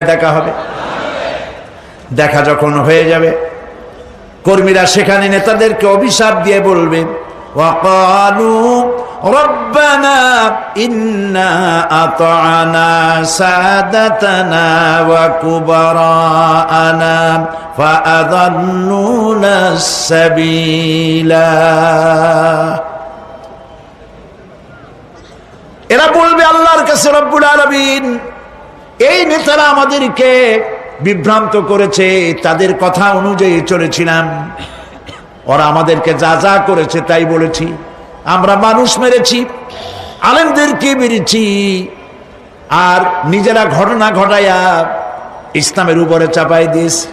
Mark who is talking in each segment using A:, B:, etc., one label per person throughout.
A: দেখা হবে। দেখা যখন হয়ে যাবে, কর্মীরা সেখানে নেতাদেরকে অভিশাপ দিয়ে বলবে এরা বলবে, আল্লাহর কাছে রব্বুল আলবিন এই নেতারা আমাদেরকে বিভ্রান্ত করেছে, তাদের কথা অনুযায়ী চলেছিলাম। ওরা আমাদেরকে যা যা করেছে তাই বলেছি। আমরা মানুষ মেরেছি, আলেমদেরকে মেরেছি, আর নিজেরা ঘটনা ঘটাইয়া ইসলামের উপরে চাপাই দিয়েছে।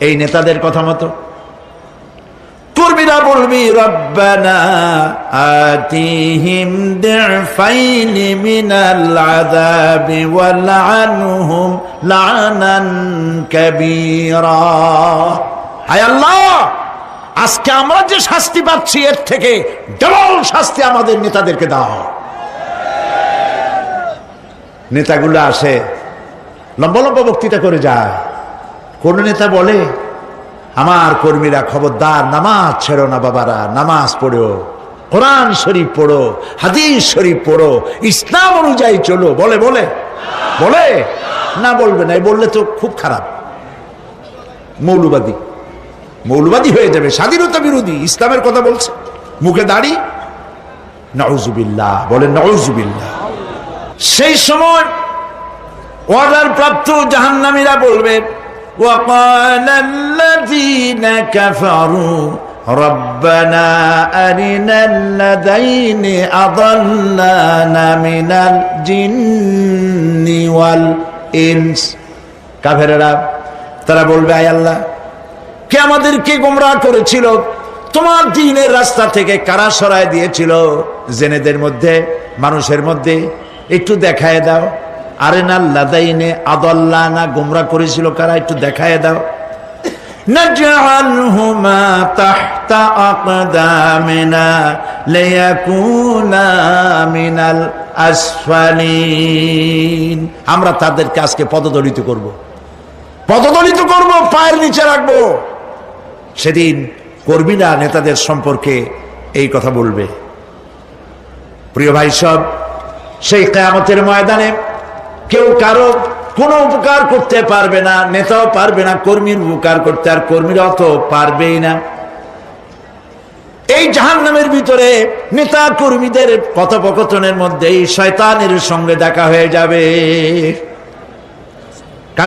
A: এই নেতাদের কথা মতো। কর্মীরা বলবি, রব্বানা আতিহিম দিফাইনি মিনাল আযাবি ওয়ালআনহুম লানান কাবীরা। হায় আল্লাহ, আজকে আমরা যে শাস্তি পাচ্ছি, এর থেকে ডবল শাস্তি আমাদের নেতাদেরকে দাও। নেতাগুলো আসে, লম্বা লম্বা বক্তৃতা করে যায়। কোন নেতা বলে আমার কর্মীরা খবরদার, নামাজ ছেড়ো না বাবারা, নামাজ পড়ো। কোরআন শরীফ পড়ো, হাদিস শরীফ পড়ো, ইসলাম অনুযায়ী চলো, বলে বলে। বলে? না বলবে না বললে তো খুব খারাপ। মৌলবাদী। মৌলবাদী হয়ে যাবে, স্বাধীনতা বিরোধী, ইসলামের কথা বলছে। মুখে দাড়ি? নজুবিল্লাহ বলে নজুবিল্লাহ সেই সময় অর্ডার প্রাপ্ত জাহান্নামীরা বলবে وقال الذين كفروا ربنا أرنا الذين أضلانا من الجن والإنس কাফেরেরা তারা বলবে আয় আল্লাহ কে আমাদেরকে গোমরাহ করেছিল তোমার দিনের রাস্তা থেকে কারা সরায় দিয়েছিল জেনেদের মধ্যে মানুষের মধ্যে একটু দেখায় দাও আরে না লাদাইনে আদল্লা না গোমরা করেছিল কারা একটু দেখায় দাও نجعلهما تحت أقدامنا ليكونا من الأسفلين আমরা তাদেরকে আজকে পদদলিত করব পদদলিত করব পায়ের নিচে রাখবো সেদিন কর্মীরা নেতাদের সম্পর্কে এই কথা বলবে প্রিয় ভাই সব সেই কেয়ামতের ময়দানে কেউ কারও কোনো উপকার করতে পারবে না, নেতাও পারবে না, কর্মীর উপকার করতে, আর কর্মীরাও অত পারবেই না। এই জাহান নামের ভিতরে নেতা কর্মীদের কথোপকথনের মধ্যে এই শয়তানের সঙ্গে দেখা হয়ে যাবে।